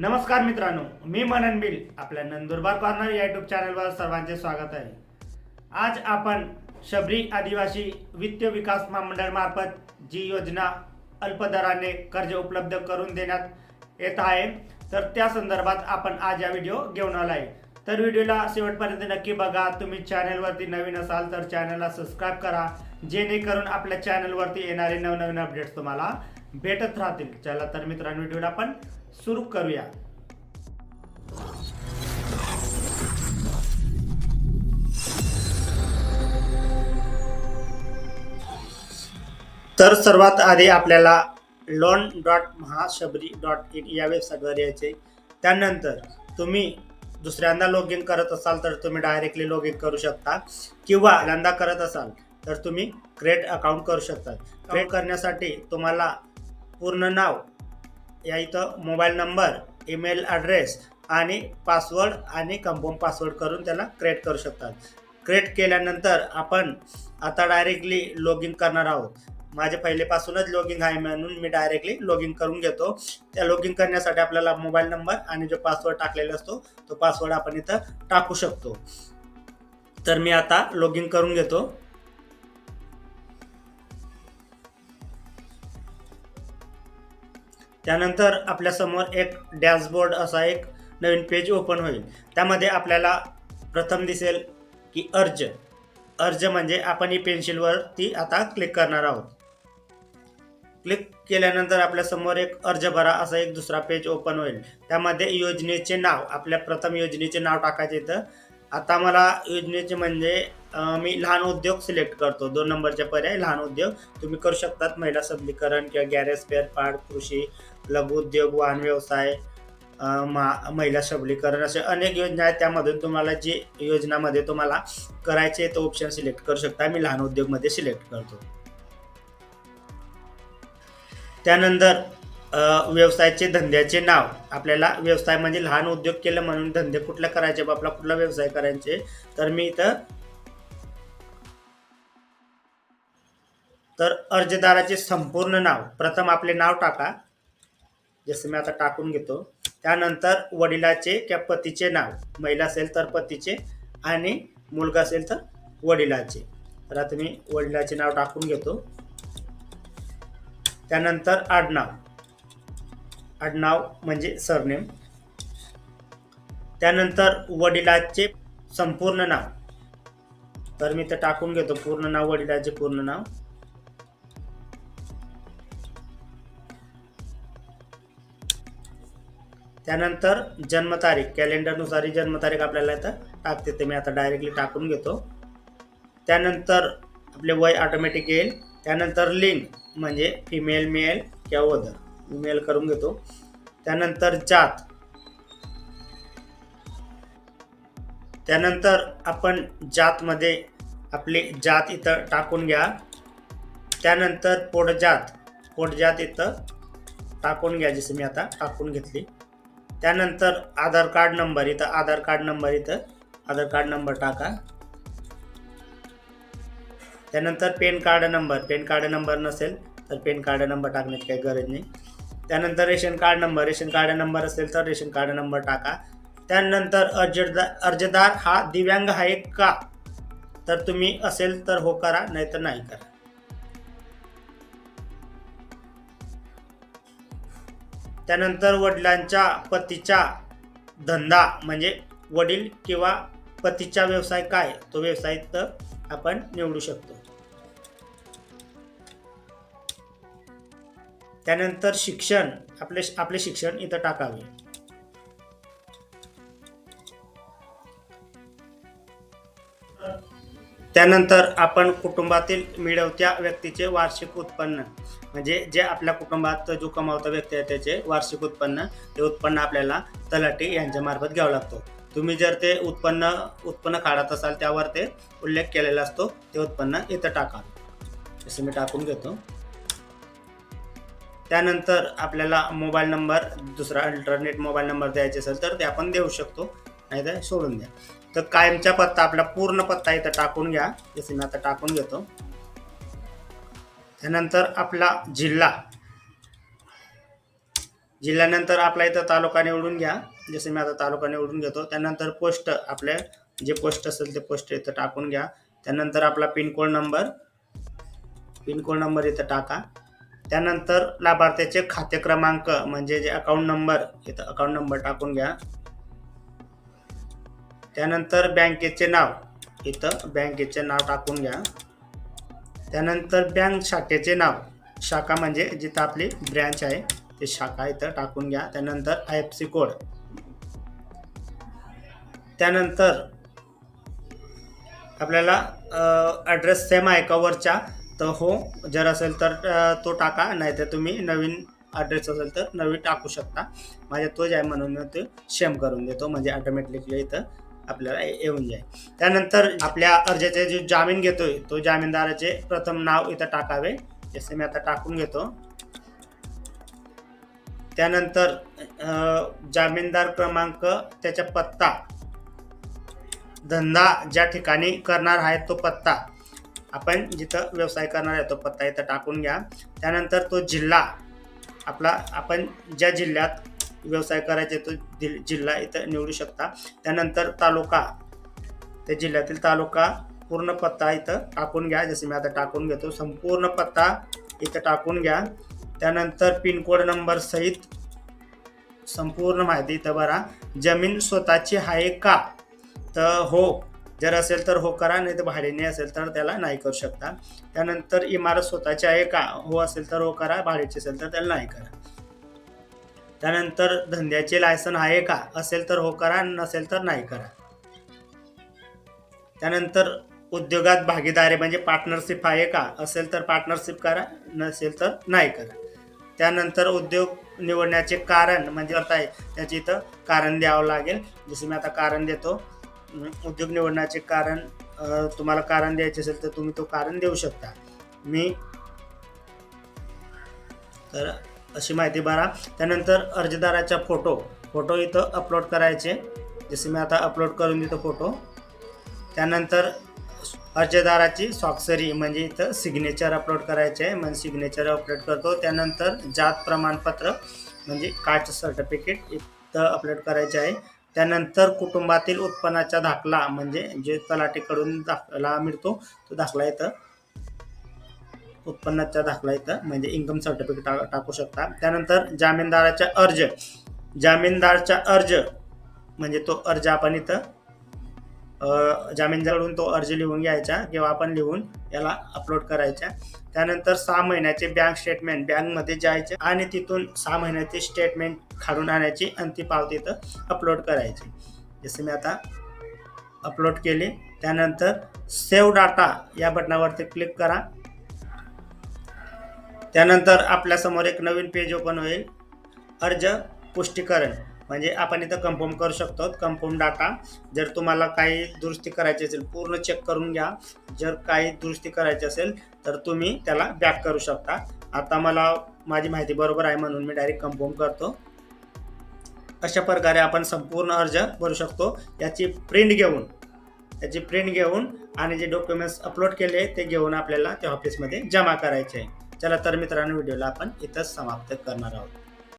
नमस्कार मित्रांनो मी मनन बिल आपल्या नंदुरबार कॉर्नर या युट्यूब चॅनलवर सर्वांचे स्वागत आहे. आज आपण शबरी आदिवासी वित्त विकास महामंडळमार्फत जी योजना अल्प दराने कर्ज उपलब्ध करून देण्यात येत आहे तर त्या संदर्भात आपण आज या व्हिडिओ घेऊन आला आहे. तर व्हिडिओला शेवटपर्यंत नक्की बघा तुम्ही चॅनलवरती नवीन असाल तर चॅनलला सबस्क्राईब करा जेणेकरून आपल्या चॅनलवरती येणारे नवनवीन अपडेट्स तुम्हाला भेटत राहतील. चला तर मित्रांनो व्हिडिओला आपण सुरू करूया. तर सर्वात आधी आपल्याला loan dot Mahashabari dot in या वेबसाईटवर यायचे त्यानंतर तुम्ही दुसऱ्यांदा लॉग इन करत असाल तर तुम्ही डायरेक्टली लॉग इन करू शकता. किंवा पहिल्यांदा करत असाल तर तुम्ही क्रिएट अकाउंट करू शकता. क्रिएट करण्यासाठी तुम्हाला पूर्ण नाव या इथं मोबाईल नंबर ईमेल ॲड्रेस आणि पासवर्ड आणि कन्फर्म पासवर्ड करून त्याला क्रिएट करू शकतात. क्रिएट केल्यानंतर आपण आता डायरेक्टली लॉग इन करणार आहोत. माझे पहिलेपासूनच लॉग इन आहे म्हणून मी डायरेक्टली लॉग इन करून घेतो. त्या लॉग इन करण्यासाठी आपल्याला मोबाईल नंबर आणि जो पासवर्ड टाकलेला असतो तो पासवर्ड आपण इथं टाकू शकतो. तर मी आता लॉग इन करून घेतो. त्यानंतर आपल्यासमोर एक डॅशबोर्ड असा एक नवीन पेज ओपन होईल. त्यामध्ये आपल्याला प्रथम दिसेल की अर्ज. अर्ज म्हणजे आपण ही पेन्सिलवरती आता क्लिक करणार आहोत. क्लिक केल्यानंतर आपल्यासमोर एक अर्ज भरा असा एक दुसरा पेज ओपन होईल. त्यामध्ये योजनेचे नाव आपल्या प्रथम योजनेचे नाव टाकायचे तर आता मला योजनेचे म्हणजे मी लहान उद्योग सिलेक्ट करतो. दोन नंबरचे पर्याय लहान उद्योग. तुम्ही करू शकतात महिला सबलीकरण किंवा गॅरेज स्पेअर पार्ट कृषी लघु उद्योग वाहन व्यवसाय मा महिला सबलीकरण असे अनेक योजना आहेत. त्यामधून तुम्हाला जी योजनामध्ये तुम्हाला करायचे तो ऑप्शन सिलेक्ट करू शकता. मी लहान उद्योगमध्ये सिलेक्ट करतो. त्यानंतर व्यवसायाचे धंद्याचे नाव. आपल्याला व्यवसाय म्हणजे लहान उद्योग केलं म्हणून धंदे कुठला करायचे? बा आपला कुठला व्यवसाय करायचे? तर मी इथं तर अर्जदाराचे संपूर्ण नाव. प्रथम आपले नाव टाका. जसं मी आता टाकून घेतो. त्यानंतर वडिलाचे किंवा पतीचे नाव. महिला असेल तर पतीचे आणि मुलगा असेल तर वडिलाचे. तर आता मी वडिलाचे नाव टाकून घेतो. त्यानंतर आडनाव. आडनाव म्हणजे सरनेम. त्यानंतर वडिलाचे संपूर्ण नाव. तर मी ते टाकून घेतो पूर्ण नाव वडिलाचे पूर्ण नाव. त्यानंतर जन्मतारीख कॅलेंडरनुसार ही जन्मतारीख आपल्याला इथं टाकते ते मी आता डायरेक्टली टाकून घेतो. त्यानंतर आपले वय ऑटोमॅटिक येईल. त्यानंतर लिंग म्हणजे फिमेल मेल किंवा वधर मेल करून घेतो. त्यानंतर जात त्यानंतर आपण जातमध्ये आपली जात इथं टाकून घ्या. त्यानंतर पोटजात पोटजात इथं टाकून घ्या जसं मी आता टाकून घेतली. त्यानंतर आधार कार्ड नंबर इथं आधार कार्ड नंबर इथं आधार कार्ड नंबर टाका. त्यानंतर PAN card number PAN card number नसेल तर पेन कार्ड नंबर टाकण्याची काही गरज नाही. त्यानंतर ration card number ration card number असेल तर रेशन कार्ड नंबर टाका. त्यानंतर अर्जदार अर्जदार हा दिव्यांग आहे का? तर तुम्ही असेल तर हो करा नाहीतर नाही करा. त्यानंतर वडिलांच्या पतीचा धंदा म्हणजे वडील किंवा पतीचा व्यवसाय काय? तो व्यवसाय तर आपण निवडू शकतो. त्यानंतर शिक्षण आपले आपले शिक्षण इथं टाकावे. त्यानंतर आपण कुटुंबातील मिळवत्या व्यक्तीचे वार्षिक उत्पन्न म्हणजे जे आपल्या कुटुंबात जो कमावता व्यक्ती आहे त्याचे वार्षिक उत्पन्न ते उत्पन्न आपल्याला तलाठी यांच्या मार्फत घ्यावं लागतो. तुम्ही जर ते उत्पन्न उत्पन्न काढत असाल त्यावर ते उल्लेख केलेला असतो ते उत्पन्न इथं टाका. जसं मी टाकून घेतो. त्यानंतर आपल्याला मोबाईल नंबर दुसरा अल्टरनेट मोबाईल नंबर द्यायचे असेल तर ते आपण देऊ शकतो. नाही तर सोडून द्या. तर कायमचा पत्ता आपला पूर्ण पत्ता इथं टाकून घ्या. जसं मी आता टाकून घेतो. त्यानंतर आपला जिल्हा. जिल्ह्यानंतर आपला इथं तालुका निवडून घ्या. जसं मी आता तालुका निवडून घेतो. त्यानंतर पोस्ट आपल्या जे पोस्ट असेल ते पोस्ट इथं टाकून घ्या. त्यानंतर आपला पिनकोड नंबर पिनकोड नंबर इथं टाका. त्यानंतर लाभार्थ्याचे खाते क्रमांक म्हणजे जे अकाउंट नंबर इथं अकाउंट नंबर टाकून घ्या. त्यानंतर बँकेचे नाव इथं बँकेचे नाव टाकून घ्या. त्यानंतर बँक शाखेचे नाव शाखा म्हणजे जिथं आपली ब्रँच आहे ते शाखा इथं टाकून घ्या. त्यानंतर आय एफ सी कोड त्यानंतर आपल्याला ॲड्रेस सेम आहे कवरच्या तर हो जर असेल तर तो टाका नाहीतर तुम्ही नवीन ॲड्रेस असेल तर नवीन टाकू शकता. माझ्या तोच आहे म्हणून मी ते शेम करून देतो म्हणजे ऑटोमॅटिकली इथं आपल्याला येऊन जाईल. त्यानंतर आपल्या अर्जाचे जे जामीन घेतोय तो जामीनदाराचे प्रथम नाव इथं टाकावे. जसे मी आता टाकून घेतो. त्यानंतर जामीनदार क्रमांक त्याचा पत्ता धंदा ज्या ठिकाणी करणार आहे तो पत्ता. आपण जिथं व्यवसाय करणार आहे तो पत्ता इथं टाकून घ्या. त्यानंतर तो जिल्हा आपला आपण ज्या जिल्ह्यात व्यवसाय करायचे तो जिल्हा इथं निवडू शकता. त्यानंतर तालुका त्या जिल्ह्यातील तालुका पूर्ण पत्ता इथं टाकून घ्या. जसे मी आता टाकून घेतो संपूर्ण पत्ता इथं टाकून घ्या. त्यानंतर पिनकोड नंबर सहित संपूर्ण माहिती इथं भरा. जमीन स्वतःची आहे का? तर हो जर असेल तर हो करा नाही तर भाड्याने असेल तर त्याला नाही करू शकता. त्यानंतर इमारत स्वतःची आहे का? हो असेल तर हो करा भाड्याची असेल तर त्याला नाही करा. त्यानंतर धंद्याचे लायसन आहे का? असेल तर हो करा नसेल तर नाही करा. त्यानंतर उद्योगात भागीदारी म्हणजे पार्टनरशिप आहे का? असेल तर पार्टनरशिप करा नसेल तर नाही करा. त्यानंतर उद्योग निवडण्याचे कारण म्हणजे आता आहे इथं कारण द्यावं लागेल. जसं मी आता कारण देतो उद्योग निवडण्याचे कारण तुम्हाला कारण द्यायचे असेल तर तुम्ही तो कारण देऊ शकता. मी तर अशी माहिती भरा. त्यानंतर अर्जदाराचा फोटो फोटो इथं अपलोड करायचे. जसे मी आता अपलोड करून देतो फोटो. त्यानंतर अर्जदाराची स्वाक्षरी म्हणजे इथं सिग्नेचर अपलोड करायचे. आहे म्हणजे सिग्नेचर अपलोड करतो. त्यानंतर जात प्रमाणपत्र म्हणजे कास्ट सर्टिफिकेट इथं अपलोड करायचे आहे. त्यानंतर कुटुंबातील उत्पन्नाचा दाखला म्हणजे जे तलाटेकडून दाखला मिळतो तो दाखला इथं उत्पन्नाचा दाखला येतं म्हणजे इन्कम सर्टिफिकेट टा टाकू शकता. त्यानंतर जामीनदाराचा अर्ज. जामीनदारचा अर्ज म्हणजे तो अर्ज आपण इथं जामीनदाराकडून तो अर्ज लिहून घ्यायचा किंवा आपण लिहून याला अपलोड करायचा. त्यानंतर सहा महिन्याचे बँक स्टेटमेंट बँकमध्ये जायचे आणि तिथून सहा महिन्याचे स्टेटमेंट काढून आणायची आणि ती पावती तर अपलोड करायची. जसे मी आता अपलोड केले. त्यानंतर सेव्ह डाटा या बटनावरती क्लिक करा. त्यानंतर आपल्यासमोर एक नवीन पेज ओपन होईल. अर्ज पुष्टीकरण. म्हणजे आपण इथं कन्फर्म करू शकतो. कन्फर्म डाटा जर तुम्हाला काही दुरुस्ती करायची असेल पूर्ण चेक करून घ्या. जर काही दुरुस्ती करायची असेल तर तुम्ही त्याला बॅक करू शकता. आता मला माझी माहिती बरोबर आहे म्हणून मी डायरेक्ट कन्फर्म करतो. अशा प्रकारे आपण संपूर्ण अर्ज भरू शकतो. याची प्रिंट घेऊन त्याची प्रिंट घेऊन आणि जे डॉक्युमेंट्स अपलोड केले ते घेऊन आपल्याला त्या ऑफिसमध्ये जमा करायचे आहे. चला तर मित्रांनो व्हिडिओला आपण इथंच समाप्त करणार आहोत.